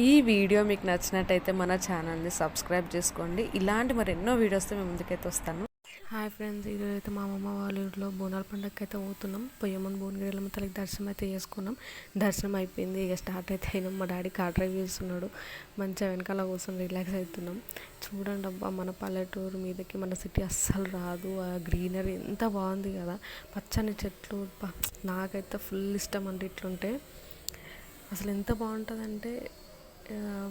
ఈ వీడియో మీకు నచ్చినట్టయితే మన ఛానల్ని సబ్స్క్రైబ్ చేసుకోండి. ఇలాంటి మరి ఎన్నో వీడియోస్తో మేము ముందుకైతే వస్తాను. హాయ్ ఫ్రెండ్స్ ఈరోజు అయితే మా అమ్మమ్మ వాళ్ళ ఇంట్లో బోనాల పండుగకి అయితే పోతున్నాం. పొయ్యమ్మ ముందు భువనగిరిలో తల్లికి దర్శనం అయితే చేసుకున్నాం. దర్శనం అయిపోయింది. ఇక స్టార్ట్ అయితే అయినాం. మా డాడీ కార్ డ్రైవ్ చేస్తున్నాడు. మంచిగా వెనకాల కూర్చొని రిలాక్స్ అవుతున్నాం. చూడండి అబ్బా మన పల్లెటూరు మీదకి మన సిటీ అస్సలు రాదు. ఆ గ్రీనరీ ఎంత బాగుంది కదా. పచ్చని చెట్లు. నాకైతే ఫుల్ ఇష్టం అండి ఇట్లుంటే. అసలు ఎంత బాగుంటుందంటే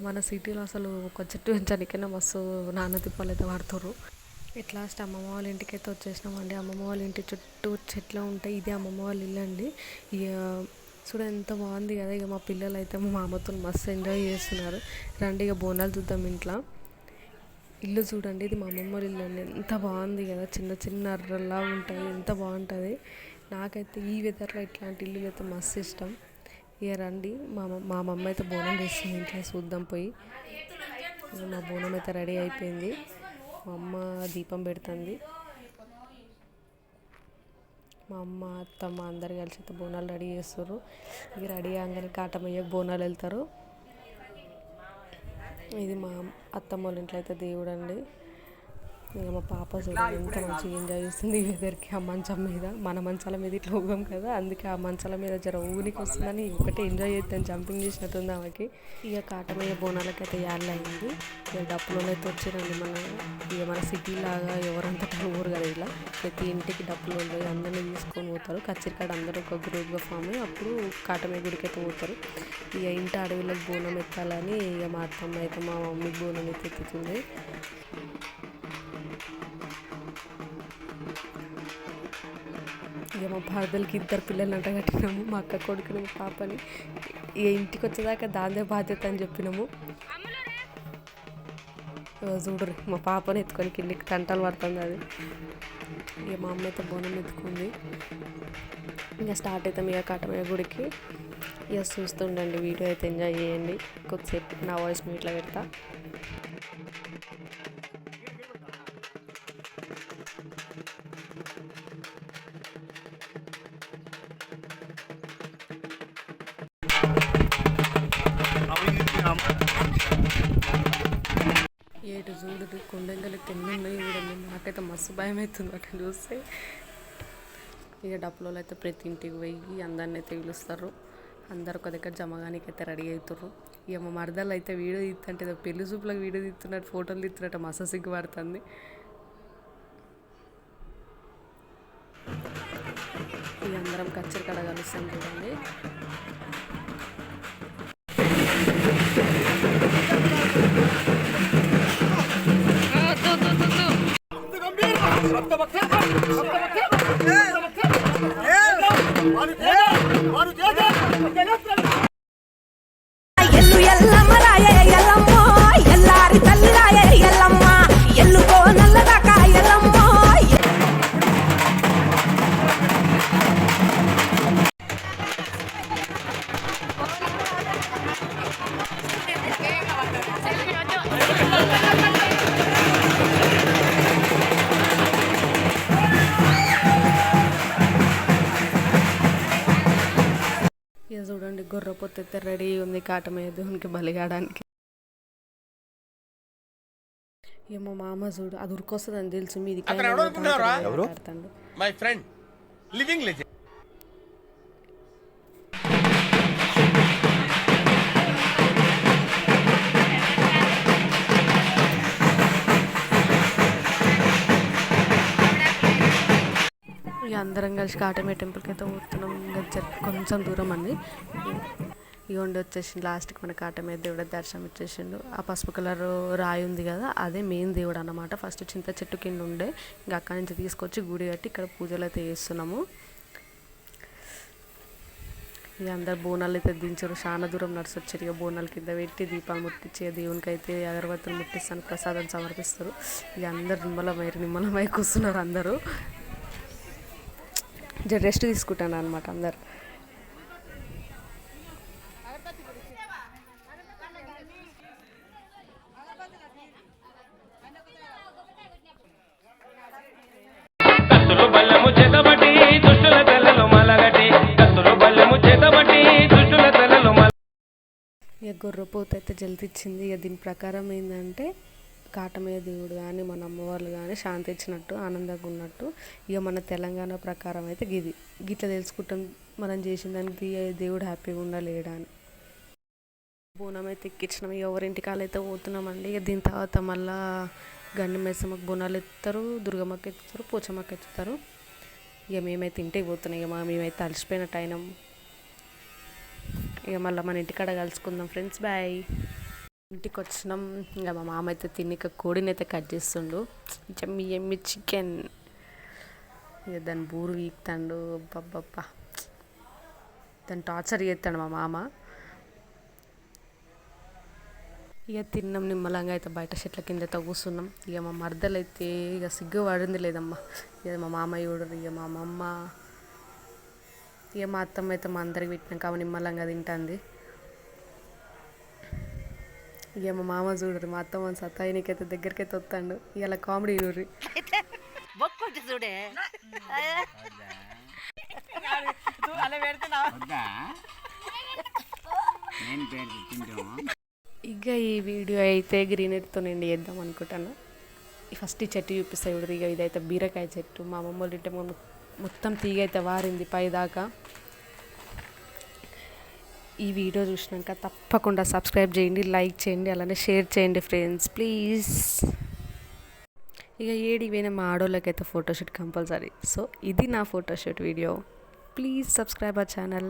మన సిటీలో అసలు ఒక చెట్టు పెంచడానికైనా మస్తు నాన్న తిప్పలు అయితే వాడుతారు ఇట్ లాస్ట్ అమ్మమ్మ వాళ్ళ ఇంటికి అయితే వచ్చేసినామండి. అమ్మమ్మ వాళ్ళ ఇంటి చుట్టూ చెట్లు ఉంటాయి. ఇది అమ్మమ్మ వాళ్ళ ఇల్లు అండి. ఇక చూడ ఎంత బాగుంది కదా ఇక మా పిల్లలు అయితే మా మామతో మస్తు ఎంజాయ్ చేస్తున్నారు. రండి ఇక బోనాలు చూద్దాం ఇంట్లో. ఇల్లు చూడండి ఇది మా అమ్మమ్మ ఇల్లు అండి. ఎంత బాగుంది కదా చిన్న చిన్న అర్రలా ఉంటాయి. ఎంత బాగుంటుంది. నాకైతే ఈ వెదర్లో ఇట్లాంటి ఇల్లు అయితే మస్తు ఇష్టం. ఇక రండి. మా మా మమ్మ అయితే బోనం చేస్తుంది ఇంట్లో చూద్దాం పోయి. మా బోనం అయితే రెడీ అయిపోయింది. మా అమ్మ దీపం పెడుతుంది. మా అమ్మ అత్తమ్మ అందరు కలిసి అయితే బోనాలు రెడీ చేస్తారు ఇక రెడీ కాగానే కాటమయ్యకు బోనాలు వెళ్తారు. ఇది మా అత్తమ్మ వాళ్ళ ఇంట్లో అయితే దేవుడు అండి. ఇక మా పాప చూడండి ఎంత మంచిగా ఎంజాయ్ చేస్తుంది ఈ వెదర్కి ఆ మంచం మీద. మన మంచాల మీద ఇట్లా ఊగం కదా అందుకే ఆ మంచాల మీద జర ఊనికి వస్తుందని ఒకటి ఎంజాయ్ చేస్తాను జంపింగ్ చేసినట్టుంది ఆమెకి. ఇక కాటమయ్య బోనాలకి అయితే యాడ్ అయింది. ఇక డప్పులలో అయితే వచ్చిరండి మన ఇక మన సిటీ లాగా ఎవరంతా ఊరు కదా ఇలా. ప్రతి ఇంటికి డప్పులు ఉంటాయి అందరినీ తీసుకొని పోతారు. కచ్చిరికాడ అందరూ ఒక గ్రూప్గా ఫామ్ అయ్యి అప్పుడు కాటమయ్య గుడికి అయితే పోతారు. ఇక ఇంటి అడవిలోకి బోనం ఎత్తాలని ఇక మా అత్తమ్మ అయితే మా మమ్మీకి బోనం ఎత్తుతుంది ఇక మా బాధలకి ఇద్దరు పిల్లల్ని అంట కట్టినాము మా అక్క కొడుకుని మా పాపని. ఇక ఇంటికి వచ్చేదాకా దాందే బాధ్యత అని చెప్పినాము. చూడరు మా పాపని ఎత్తుకొని కిందికి తంటలు పడుతుంది అది. ఇక మా అమ్మ అయితే బోనం ఎత్తుకుంది. ఇంకా స్టార్ట్ అవుతాం ఇక కాటమయ్య గుడికి. ఇక చూస్తుండండి వీడియో అయితే ఎంజాయ్ చేయండి. కొద్దిసేపు నా వాయిస్ మీట్లో పెడతా. ఇటు చూడు కొండంగలు ఎన్ని ఉన్నాయి చూడండి నాకైతే మస్తు భయం అవుతుంది అక్కడ చూస్తే. ఇక డప్పులో అయితే ప్రతి ఇంటికి పోయి అందరిని అయితే పిలుస్తారు. అందరు ఒక దగ్గర జమగానికి అయితే రెడీ అవుతారు ఇక మా మరదలు అయితే వీడియో తీస్తుంటే ఏదో పెళ్ళి చూపులకు వీడియో తీస్తున్నట్టు ఫోటోలు తీస్తున్నట్టు మస్తు సిగ్గుపడుతుంది. ఇక అందరం కచ్చరికడ కలుస్తాం చూడండి. Hey! Hey! Hey! Hey! గొర్రె రెడీ ఉంది కాటమయ్య దేవునికి బలిగాడానికి. ఏమో మామ చూడు అది ఉరికొస్తుంది అని తెలుసు మీది? మై ఫ్రెండ్ లివింగ్ లెజెండ్ అందరం కలిసి కాటమయ్య టెంపుల్కి అయితే పోతున్నాం ఇంకా కొంచెం దూరం అండి. ఇగోండి వచ్చేసింది లాస్ట్కి మన కాటమయ్య దేవుడు దర్శనం ఇచ్చేసిండు. ఆ పసుపు కలర్ రాయి ఉంది కదా అదే మెయిన్ దేవుడు అన్నమాట. ఫస్ట్ చింత చెట్టు కింద ఉండే. ఇంకా అక్కడి నుంచి తీసుకొచ్చి గుడి కట్టి ఇక్కడ పూజలు అయితే చేస్తున్నాము. ఇక అందరు బోనాలు అయితే దించారు. చాలా దూరం నడిచొచ్చారు ఇక బోనాల కింద పెట్టి దీపాలు ముట్టించి దేవునికి అయితే అగరబత్తులు ముట్టిస్తాను ప్రసాదం సమర్పిస్తారు. ఇక అందరు నిమ్మలమై నిమ్మలమై కూర్చున్నారు అందరూ. రెస్ట్ తీసుకుంటాను అనమాట అందరు. ఇక గొర్రెపోత అయితే జల్తిచ్చింది ఇక దీని ప్రకారం ఏంటంటే కాటమయ్య దేవుడు కానీ మన అమ్మవార్లు కానీ శాంతి ఇచ్చినట్టు ఆనందంగా ఉన్నట్టు ఇక మన తెలంగాణ ప్రకారం అయితే గిది. గిట్లా తెలుసుకుంటాం. మనం చేసిన దానికి దేవుడు హ్యాపీగా ఉండలేడా అని. బోనం అయితే ఎక్కించినాం. ఇక కాలైతే అయితే పోతున్నామండి. ఇక దీని తర్వాత మళ్ళా గన్ను మెసమ్మకి బోనాలు ఎత్తారు దుర్గమ్మకి ఎత్తుతారు పోచమ్మకి ఎత్తుతారు. ఇక మేమైతే ఇంటికి పోతున్నాం. ఇక మా మేమైతే అలసిపోయినట్టు అయినాం. ఇక మళ్ళీ మన ఇంటికాడ కలుసుకుందాం ఫ్రెండ్స్ బాయ్ ఇంటికి వచ్చినాం ఇంకా మా మామ అయితే తిని కోడిని అయితే కట్ చేస్తుండు. జమ్మి ఎమ్మి చికెన్. ఇక దాని బూరు వీక్తాడు అబ్బబ్బబ్బా. దాన్ని టార్చర్ చేస్తాడు మా మామ. ఇక తిన్నాం నిమ్మలంగా అయితే బయట చెట్ల కింద అయితే కూర్చున్నాం ఇక మా మరదలు అయితే ఇక సిగ్గు పడింది లేదమ్మా. ఇక మా మామయ్య చూడరు ఇక మా అమ్మమ్మ. ఇక మా అత్తమ్మ అయితే మా అందరికి పెట్టినాం. కాబట్టి నిమ్మలంగా తింటుంది. ఇక మా మామ చూడరు మా అత్తమ్మ సత్తాయినికైతే దగ్గరికి అయితే వస్తాడు. ఇలా కామెడీ చూడరు. చూడే. ఇక ఈ వీడియో అయితే గ్రీనరీతో నేను చేద్దాం అనుకుంటాను. ఫస్ట్ ఈ చెట్టు చూపిస్తాయి ఇక ఇదైతే బీరకాయ చెట్టు. మా అమ్మమ్మ వాళ్ళ మొత్తం తీగ అయితే వారింది పైదాకా. ఈ వీడియో చూసినాక తప్పకుండా సబ్స్క్రైబ్ చేయండి లైక్ చేయండి అలానే షేర్ చేయండి ఫ్రెండ్స్ ప్లీజ్. ఇక ఏడికి పోయిన మా ఆడోళ్ళకైతే ఫోటోషూట్ కంపల్సరీ. సో ఇది నా photoshoot video. Please subscribe our channel.